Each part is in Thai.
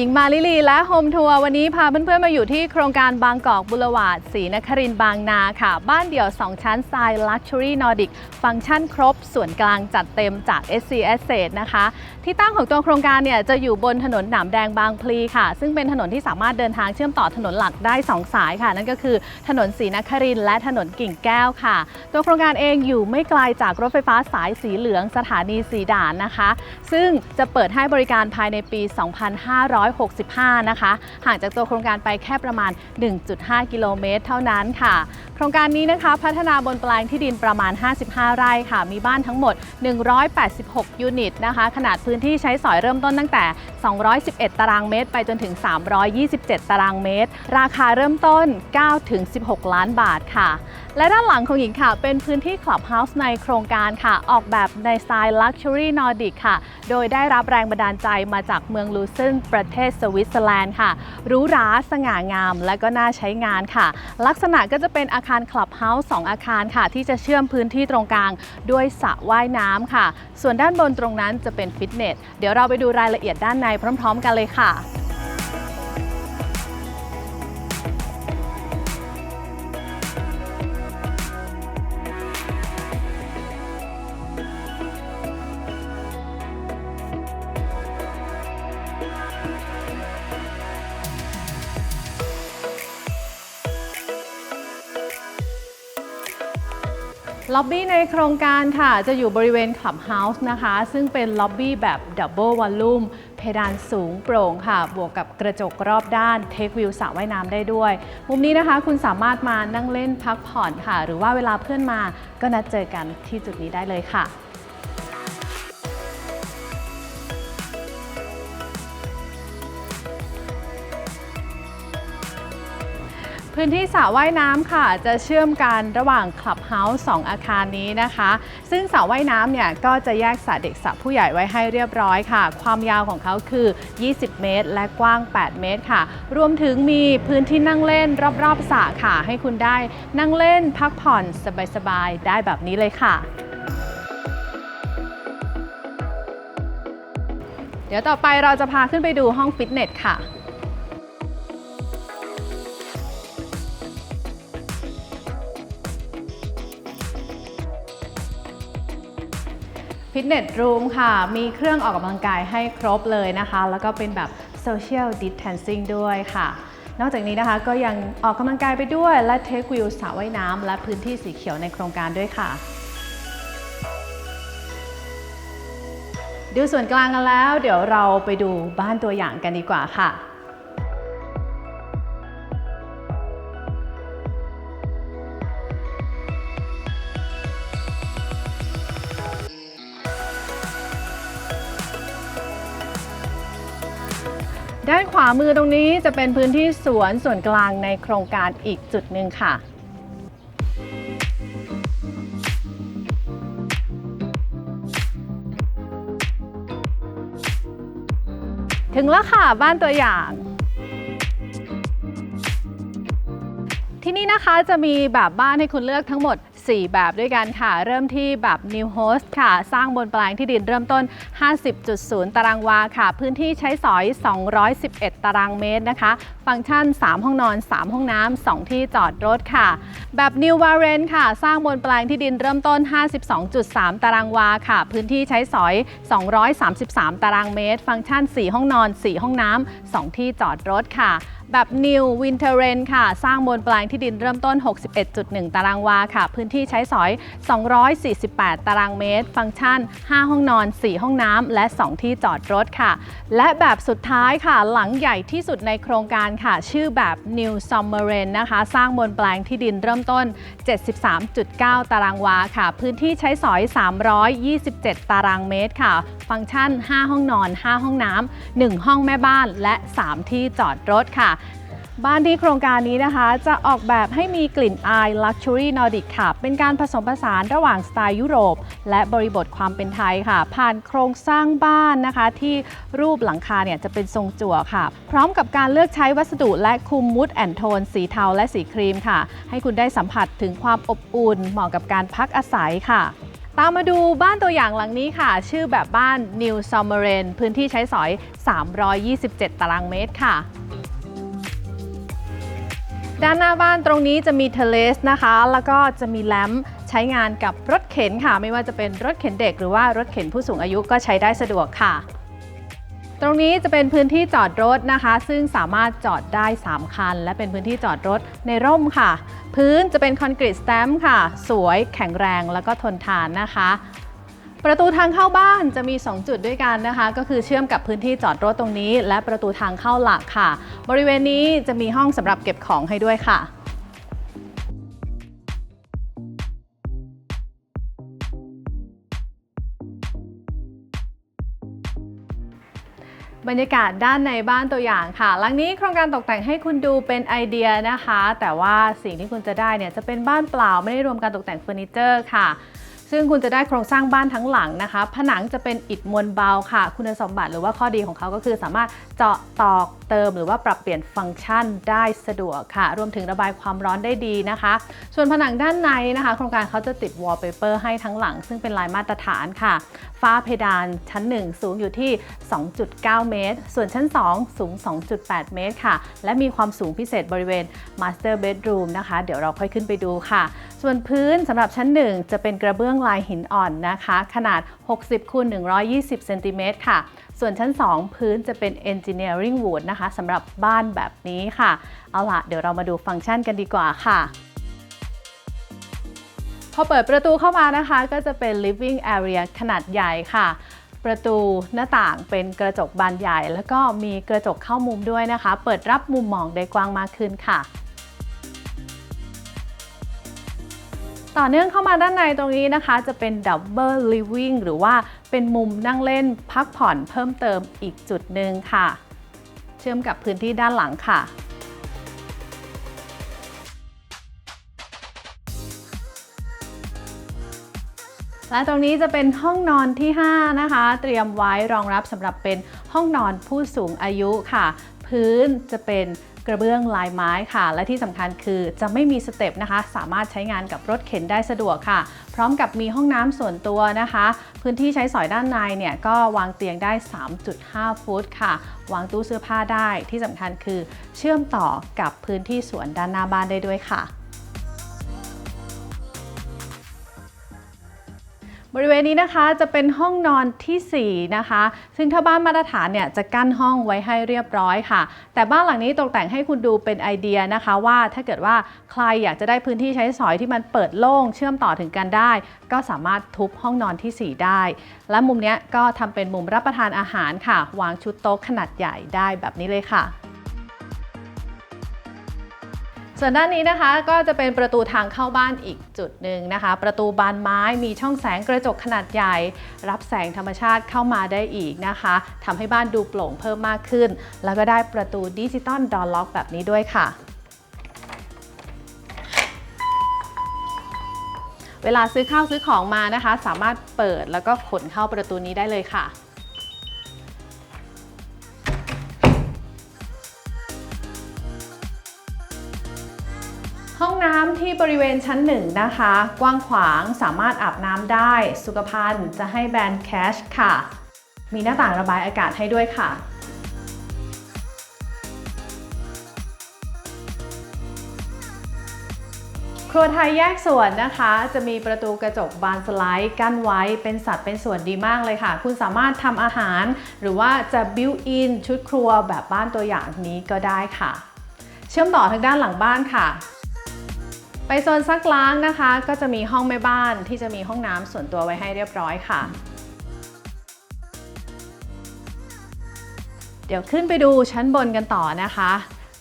หญิงมาลิลีและโฮมทัวร์วันนี้พาเพื่อนๆมาอยู่ที่โครงการบางกอกบุรวาดศรีนครินบางนาค่ะ บ้านเดี่ยว 2 ชั้นสไตล์ Luxury Nordic ฟังก์ชันครบ ส่วนกลางจัดเต็มจาก SC Estate นะคะ ที่ตั้งของตัวโครงการเนี่ยจะอยู่บนถนนหนามแดงบางพลีค่ะ ซึ่งเป็นถนนที่สามารถเดินทางเชื่อมต่อถนนหลักได้ 2 สายค่ะ นั่นก็คือถนนศรีนครินและถนนกิ่งแก้วค่ะ ตัวโครงการเองอยู่ไม่ไกลจากรถไฟฟ้าสายสีเหลืองสถานีสีด่านนะคะ ซึ่งจะเปิดให้บริการภายในปี 2500 2565 นะคะ ห่างจากตัวโครงการไปแค่ประมาณ 1.5 กิโลเมตร เท่านั้นค่ะ โครงการนี้นะคะพัฒนาบนแปลงที่ดินประมาณ 55 ไร่ค่ะ มีบ้านทั้งหมด 186 ยูนิตนะคะ ขนาดพื้นที่ใช้สอยเริ่มต้นตั้งแต่ 211 ตารางเมตร ไปจนถึง 327 ตารางเมตร ราคาเริ่มต้น 9-16 ล้านบาทค่ะ และด้านหลังของหญิงค่ะ เป็นพื้นที่คลับเฮาส์ในโครงการค่ะ ออกแบบในสไตล์ Luxury Nordic ค่ะ โดยได้รับแรงบันดาลใจมาจากเมืองลูเซนประเทศสวิตเซอร์แลนด์ค่ะหรูหราสง่างาม และก็น่าใช้งานค่ะ ลักษณะก็จะเป็นอาคารคลับเฮาส์สองอาคารค่ะ ที่จะเชื่อมพื้นที่ตรงกลางด้วยสระว่ายน้ำค่ะ ส่วนด้านบนตรงนั้นจะเป็นฟิตเนส เดี๋ยวเราไปดูรายละเอียดด้านในพร้อม ๆ กันเลยค่ะ ล็อบบี้ในโครงการค่ะ จะอยู่บริเวณคลับเฮาส์นะคะ ซึ่งเป็นล็อบบี้แบบดับเบิลวอลลุ่มเพดานสูงโปร่งค่ะ บวกกับกระจกรอบด้านเทควิวสระว่ายน้ำได้ด้วย มุมนี้นะคะคุณสามารถมานั่งเล่นพักผ่อนค่ะ หรือว่าเวลาเพื่อนมาก็นัดเจอกันที่จุดนี้ได้เลยค่ะ พื้นที่สระว่ายน้ำค่ะ จะเชื่อมกันระหว่างคลับเฮาส์สองอาคารนี้นะคะ ซึ่งสระว่ายน้ำเนี่ยก็จะแยกสระเด็กสระผู้ใหญ่ไว้ให้เรียบร้อยค่ะ ความยาวของเขาคือ 20 เมตร และกว้าง 8 เมตรค่ะ รวมถึงมีพื้นที่นั่งเล่นรอบๆสระค่ะ ให้คุณได้นั่งเล่นพักผ่อนสบายๆได้แบบนี้เลยค่ะเดี๋ยวต่อไปเราจะพาขึ้นไปดูห้องฟิตเนสค่ะ ฟิตเนสรูมค่ะ มีเครื่องออกกำลังกายให้ครบเลยนะคะ แล้วก็เป็นแบบ Social Distancing ด้วยค่ะ นอกจากนี้นะคะก็ยังออกกำลังกายไปด้วย และเทควิวสระว่ายน้ำและพื้นที่สีเขียวในโครงการด้วยค่ะ ดูส่วนกลางกันแล้ว เดี๋ยวเราไปดูบ้านตัวอย่างกันดีกว่าค่ะ ด้านขวามือตรงนี้จะเป็นพื้นที่สวนส่วนกลางในโครงการอีกจุดหนึ่งค่ะ ถึงแล้วค่ะบ้านตัวอย่าง ที่นี่นะคะจะมีแบบบ้านให้คุณเลือกทั้งหมด 4 แบบด้วยกันค่ะ เริ่มที่แบบ New Host ค่ะ สร้างบนแปลงที่ดินเริ่มต้น 50.0 ตารางวาค่ะ พื้นที่ใช้สอย 211 ตารางเมตรนะคะ ฟังก์ชัน 3 ห้องนอน 3 ห้องน้ำ 2 ที่จอดรถค่ะ แบบ New v a r e n ค่ะ สร้างบนแปลงที่ดินเริ่มต้น 52.3 ตารางวาค่ะ พื้นที่ใช้สอย 233 ตารางเมตร ฟังก์ชัน 4 ห้องนอน 4 ห้องน้ำ 2 ที่จอดรถค่ะ แบบ New Winter r e n ค่ะ สร้างบนแปลงที่ดินเริ่มต้น 61.1 ตารางวาค่ะ พื้นที่ใช้สอย 248 ตารางเมตร ฟังก์ชัน 5 ห้องนอน 4 ห้องน้ำและ 2 ที่จอดรถค่ะ และแบบสุดท้ายค่ะ หลังใหญ่ที่สุดในโครงการค่ะ ชื่อแบบ New Summer r e n นะคะ สร้างบนแปลงที่ดินเริ่มต้น 73.9 ตารางวาค่ะ พื้นที่ใช้สอย 327 ตารางเมตรค่ะ ฟังก์ชัน 5 ห้องนอน 5 ห้องน้ำ1ห้องแม่บ้านและ 3 ที่จอดรถค่ะ บ้านที่โครงการนี้นะคะ จะออกแบบให้มีกลิ่นอาย Luxury Nordic ค่ะ เป็นการผสมผสานระหว่างสไตล์ยุโรป และบริบทความเป็นไทยค่ะ ผ่านโครงสร้างบ้านนะคะ ที่รูปหลังคาเนี่ยจะเป็นทรงจั่วค่ะ พร้อมกับการเลือกใช้วัสดุและคุมมูดแอนโทนสีเทาและสีครีมค่ะ ให้คุณได้สัมผัสถึงความอบอุ่นเหมาะกับการพักอาศัยค่ะตามมาดูบ้านตัวอย่างหลังนี้ค่ะ ชื่อแบบบ้าน New s u m m e r a n พื้นที่ใช้สอย 327 ตารางเมตรค่ะ ด้านหน้าบ้านตรงนี้จะมีเทเลสนะคะ แล้วก็จะมีแลมป์ใช้งานกับรถเข็นค่ะ ไม่ว่าจะเป็นรถเข็นเด็กหรือว่ารถเข็นผู้สูงอายุก็ใช้ได้สะดวกค่ะ ตรงนี้จะเป็นพื้นที่จอดรถนะคะ ซึ่งสามารถจอดได้ 3 คัน และเป็นพื้นที่จอดรถในร่มค่ะ พื้นจะเป็นคอนกรีตสแตมป์ค่ะ สวยแข็งแรงแล้วก็ทนทานนะคะ ประตูทางเข้าบ้านจะมี 2 จุดด้วยกันนะคะ ก็คือเชื่อมกับพื้นที่จอดรถตรงนี้ และประตูทางเข้าหลักค่ะ บริเวณนี้จะมีห้องสำหรับเก็บของให้ด้วยค่ะบรรยากาศด้านในบ้านตัวอย่างค่ะ หลังนี้โครงการตกแต่งให้คุณดูเป็นไอเดียนะคะ แต่ว่าสิ่งที่คุณจะได้เนี่ยจะเป็นบ้านเปล่าไม่ได้รวมการตกแต่งเฟอร์นิเจอร์ค่ะ ซึ่งคุณจะได้โครงสร้างบ้านทั้งหลังนะคะ ผนังจะเป็นอิฐมวลเบาค่ะ คุณสมบัติหรือว่าข้อดีของเขาก็คือสามารถเจาะตอก เติม หรือว่าปรับเปลี่ยนฟังก์ชันได้สะดวกค่ะ รวมถึงระบายความร้อนได้ดีนะคะ ส่วนผนังด้านในนะคะ โครงการเขาจะติดวอลเปเปอร์ให้ทั้งหลัง ซึ่งเป็นลายมาตรฐานค่ะ ฝ้าเพดานชั้น 1 สูงอยู่ที่ 2.9 เมตร ส่วนชั้น 2 สูง 2.8 เมตรค่ะ และมีความสูงพิเศษบริเวณ Master Bedroom นะคะ เดี๋ยวเราค่อยขึ้นไปดูค่ะ ส่วนพื้นสำหรับชั้น 1 จะเป็นกระเบื้องลายหินอ่อนนะคะ ขนาด 60คูณ120เซนติเมตรค่ะ ส่วนชั้น 2 พื้นจะเป็น Engineering Wood นะคะสำหรับบ้านแบบนี้ค่ะ เอาล่ะ เดี๋ยวเรามาดูฟังก์ชันกันดีกว่าค่ะพอเปิดประตูเข้ามานะคะก็จะเป็น living area ขนาดใหญ่ค่ะ ประตูหน้าต่างเป็นกระจกบานใหญ่ แล้วก็มีกระจกเข้ามุมด้วยนะคะ เปิดรับมุมมองได้กว้างมากขึ้นค่ะ ต่อเนื่องเข้ามาด้านในตรงนี้นะคะ จะเป็น double living หรือว่า เป็นมุมนั่งเล่นพักผ่อนเพิ่มเติมอีกจุดหนึ่งค่ะ เชื่อมกับพื้นที่ด้านหลังค่ะ และตรงนี้จะเป็นห้องนอนที่ 5 นะคะ เตรียมไว้รองรับสำหรับเป็นห้องนอนผู้สูงอายุค่ะ พื้นจะเป็นกระเบื้องลายไม้ค่ะ และที่สำคัญคือจะไม่มีสเต็ปนะคะ สามารถใช้งานกับรถเข็นได้สะดวกค่ะ พร้อมกับมีห้องน้ำส่วนตัวนะคะ พื้นที่ใช้สอยด้านในเนี่ยก็วางเตียงได้ 3.5 ฟุตค่ะ วางตู้เสื้อผ้าได้ที่สำคัญคือ เชื่อมต่อกับพื้นที่สวนด้านหน้าบ้านได้ด้วยค่ะ บริเวณนี้นะคะจะเป็นห้องนอนทีสี่ 4 นะคะ ซึ่งถ้าบ้านมาตรฐานเนี่ยจะกั้นห้องไว้ให้เรียบร้อยค่ะ แต่บ้านหลังนี้ตกแต่งให้คุณดูเป็นไอเดียนะคะว่าถ้าเกิดว่าใครอยากจะได้พื้นที่ใช้สอยที่มันเปิดโล่งเชื่อมต่อถึงกันได้ ก็สามารถทุบห้องนอนทีสี่4 ได้ และมุมนี้ก็ทำเป็นมุมรับประทานอาหารค่ะ วางชุดโต๊ะขนาดใหญ่ได้แบบนี้เลยค่ะ ส่วนด้านนี้นะคะก็จะเป็นประตูทางเข้าบ้านอีกจุดหนึ่งนะคะ ประตูบานไม้มีช่องแสงกระจกขนาดใหญ่ รับแสงธรรมชาติเข้ามาได้อีกนะคะทำให้บ้านดูโปร่งเพิ่มมากขึ้น แล้วก็ได้ประตูดิจิตอลดอ r ล็อกแบบนี้ด้วยค่ะเวลาซื้อข้าวซื้อของมานะคะ สามารถเปิดแล้วก็ขนเข้าประตูนี้ได้เลยค่ะ น้ำที่บริเวณชั้นหนึ่งนะคะ กว้างขวางสามารถอาบน้ำได้ สุขภัณฑ์จะให้แบรนด์แคชค่ะ มีหน้าต่างระบายอากาศให้ด้วยค่ะครัวไทยแยกส่วนนะคะ จะมีประตูกระจกบานสไลด์กั้นไว้เป็นสัดเป็นส่วนดีมากเลยค่ะ คุณสามารถทำอาหาร หรือว่าจะบิวอินชุดครัวแบบบ้านตัวอย่างนี้ก็ได้ค่ะ เชื่อมต่อทางด้านหลังบ้านค่ะ ไปโซนซักล้างนะคะ ก็จะมีห้องแม่บ้านที่จะมีห้องน้ำส่วนตัวไว้ให้เรียบร้อยค่ะ เดี๋ยวขึ้นไปดูชั้นบนกันต่อนะคะ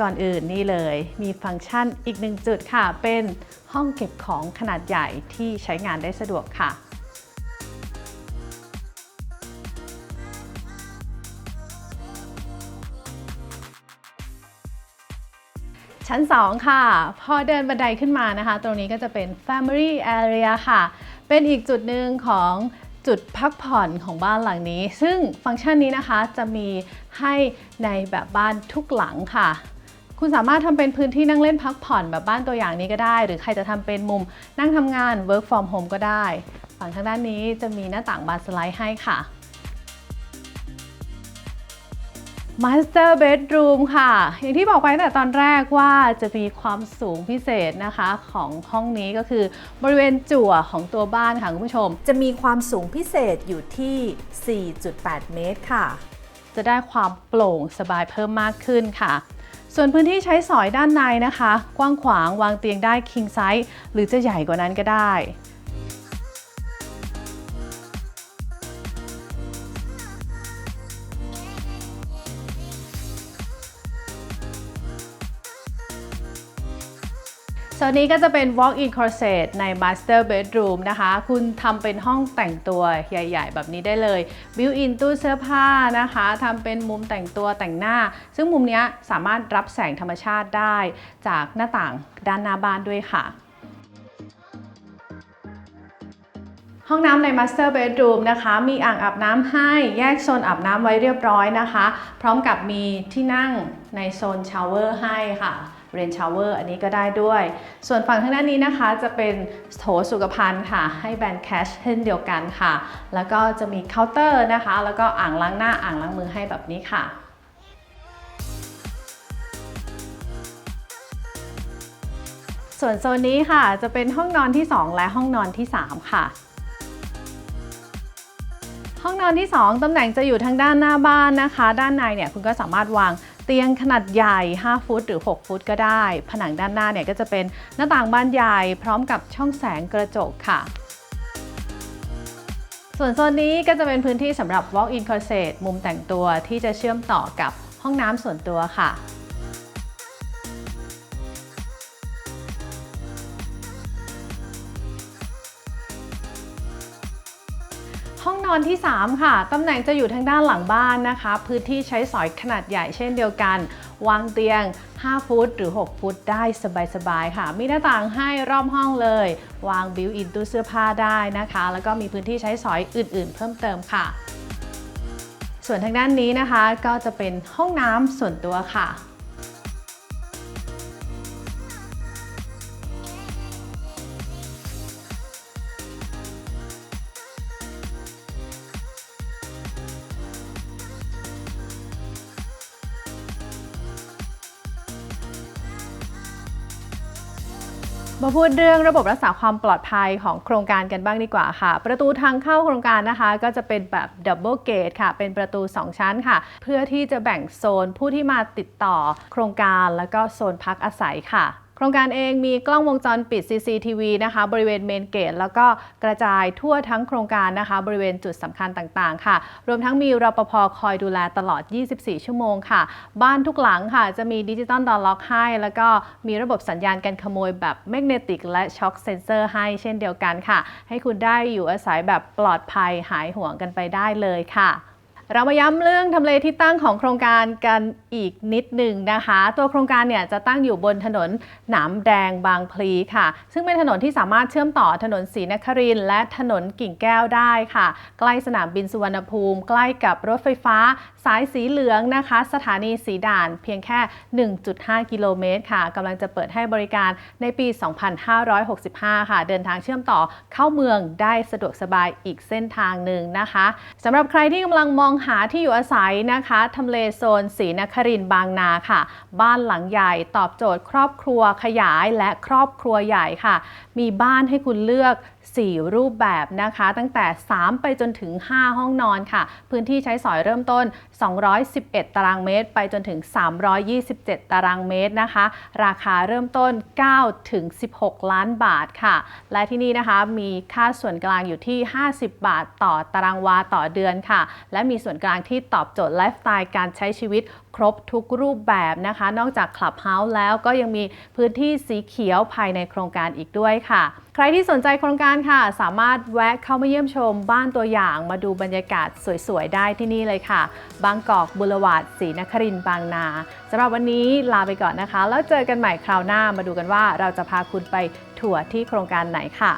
ก่อนอื่นนี่เลยมีฟังก์ชันอีกหนึ่งจุดค่ะ เป็นห้องเก็บของขนาดใหญ่ที่ใช้งานได้สะดวกค่ะ ชั้น 2 ค่ะ พอเดินบันไดขึ้นมานะคะ ตรงนี้ก็จะเป็น Family Area ค่ะ เป็นอีกจุดหนึ่งของจุดพักผ่อนของบ้านหลังนี้ ซึ่งฟังก์ชันนี้นะคะจะมีให้ในแบบบ้านทุกหลังค่ะ คุณสามารถทำเป็นพื้นที่นั่งเล่นพักผ่อนแบบบ้านตัวอย่างนี้ก็ได้ หรือใครจะทำเป็นมุมนั่งทำงาน work from home ก็ได้ ฝั่งทางด้านนี้จะมีหน้าต่างบานสไลด์ให้ค่ะ Master Bedroom ค่ะ อย่างที่บอกไปตั้งแต่ตอนแรกว่าจะมีความสูงพิเศษนะคะของห้องนี้ก็คือบริเวณจั่วของตัวบ้านค่ะคุณผู้ชม จะมีความสูงพิเศษอยู่ที่ 4.8 เมตรค่ะ จะได้ความโปร่งสบายเพิ่มมากขึ้นค่ะ ส่วนพื้นที่ใช้สอยด้านในนะคะ กว้างขวางวางเตียงได้ king size หรือจะใหญ่กว่านั้นก็ได้ ส่วนนี้ก็จะเป็น walk-in closet ใน master bedroom นะคะ คุณทำเป็นห้องแต่งตัวใหญ่ๆ แบบนี้ได้เลย built-in ตู้เสื้อผ้านะคะทำเป็นมุมแต่งตัวแต่งหน้า ซึ่งมุมนี้สามารถรับแสงธรรมชาติได้จากหน้าต่างด้านหน้าบ้านด้วยค่ะห้องน้ำใน Master Bedroom นะคะ มีอ่างอาบน้ำให้แยกโซนอาบน้ำไว้เรียบร้อยนะคะ พร้อมกับมีที่นั่งในโซนชาวเวอร์ให้ค่ะ เรนชาวเวอร์อันนี้ก็ได้ด้วย ส่วนฝั่งทางด้านนี้นะคะจะเป็นโถสุขภัณฑ์ค่ะ ให้แบรนด์แคชเช่นเดียวกันค่ะ แล้วก็จะมีเคาน์เตอร์นะคะ แล้วก็อ่างล้างหน้าอ่างล้างมือให้แบบนี้ค่ะส่วนโซนนี้ค่ะจะเป็นห้องนอนที่ 2 และห้องนอนที่ 3 ค่ะ ห้องนอนที่ 2 ตำแหน่งจะอยู่ทางด้านหน้าบ้านนะคะ ด้านในเนี่ยคุณก็สามารถวางเตียงขนาดใหญ่ 5 ฟุต หรือ 6 ฟุตก็ได้ ผนังด้านหน้าเนี่ยก็จะเป็นหน้าต่างบานใหญ่ พร้อมกับช่องแสงกระจกค่ะ ส่วนโซนนี้ก็จะเป็นพื้นที่สำหรับ walk-in closet มุมแต่งตัวที่จะเชื่อมต่อกับห้องน้ำส่วนตัวค่ะ อนที่ 3 ค่ะ ตำแหน่งจะอยู่ทางด้านหลังบ้านนะคะ พื้นที่ใช้สอยขนาดใหญ่เช่นเดียวกัน วางเตียง 5 ฟุตหรือ 6 ฟุตได้สบายๆค่ะ มีหน้าต่างให้รอบห้องเลย วางบิวอินตู้เสื้อผ้าได้นะคะ แล้วก็มีพื้นที่ใช้สอยอื่นๆ เพิ่มเติมค่ะ ส่วนทางด้านนี้นะคะก็จะเป็นห้องน้ำส่วนตัวค่ะ มาพูดเรื่องระบบรักษาความปลอดภัยของโครงการกันบ้างดีกว่าค่ะ ประตูทางเข้าโครงการนะคะ ก็จะเป็นแบบดับเบิลเกตค่ะ เป็นประตู 2 ชั้นค่ะ เพื่อที่จะแบ่งโซนผู้ที่มาติดต่อโครงการแล้วก็โซนพักอาศัยค่ะ รงการเองมีกล้องวงจรปิด CCTV นะคะบริเวณเมนเกต แล้วก็กระจายทั่วทั้งโครงการนะคะ บริเวณจุดสำคัญต่างๆ ค่ะ รวมทั้งมีรปภคอยดูแลตลอด 24 ชั่วโมงค่ะ บ้านทุกหลังค่ะ จะมีดิจิตอลดอล็อกให้ แล้วก็มีระบบสัญญาณการขโมยแบบแมกเนติกและช็อคเซนเซอร์ให้เช่นเดียวกันค่ะ ให้คุณได้อยู่อาศัยแบบปลอดภัยหายห่วงกันไปได้เลยค่ะ เรามาย้ำเรื่องทำเลที่ตั้งของโครงการกันอีกนิดหนึ่งนะคะ ตัวโครงการเนี่ยจะตั้งอยู่บนถนนหนามแดงบางพลีค่ะ ซึ่งเป็นถนนที่สามารถเชื่อมต่อถนนศรีนครินและถนนกิ่งแก้วได้ค่ะ ใกล้สนามบินสุวรรณภูมิ ใกล้กับรถไฟฟ้า สายสีเหลืองนะคะ สถานีสีด่านเพียงแค่ 1.5 กิโลเมตรค่ะกำลังจะเปิดให้บริการในปี 2565 ค่ะ เดินทางเชื่อมต่อเข้าเมืองได้สะดวกสบายอีกเส้นทางหนึ่งนะคะสำหรับใครที่กำลังมองหาที่อยู่อาศัยนะคะทำเลโซนศรีนครินบางนาค่ะ บ้านหลังใหญ่ตอบโจทย์ครอบครัวขยายและครอบครัวใหญ่ค่ะ มีบ้านให้คุณเลือก 4 รูปแบบนะคะ ตั้งแต่ 3 ไปจนถึง 5 ห้องนอนค่ะ พื้นที่ใช้สอยเริ่มต้น 211 ตารางเมตร ไปจนถึง 327 ตารางเมตรนะคะ ราคาเริ่มต้น9ถึง16 ล้านบาทค่ะ และที่นี่นะคะมีค่าส่วนกลางอยู่ที่ 50 บาท ต่อตารางวาต่อเดือนค่ะ และมีส่วนกลางที่ตอบโจทย์ไลฟ์สไตล์การใช้ชีวิตครบทุกรูปแบบนะคะ นอกจากคลับเฮาส์แล้วก็ยังมีพื้นที่สีเขียวภายในโครงการอีกด้วยค่ะ ใครที่สนใจโครงการค่ะ สามารถแวะเข้ามาเยี่ยมชมบ้านตัวอย่างมาดูบรรยากาศสวยๆ ได้ที่นี่เลยค่ะ บางกอกบุรวาดศรีนครินบางนาสำหรับวันนี้ลาไปก่อนนะคะ แล้วเจอกันใหม่คราวหน้ามาดูกันว่าเราจะพาคุณไปทัวร์ที่โครงการไหนค่ะ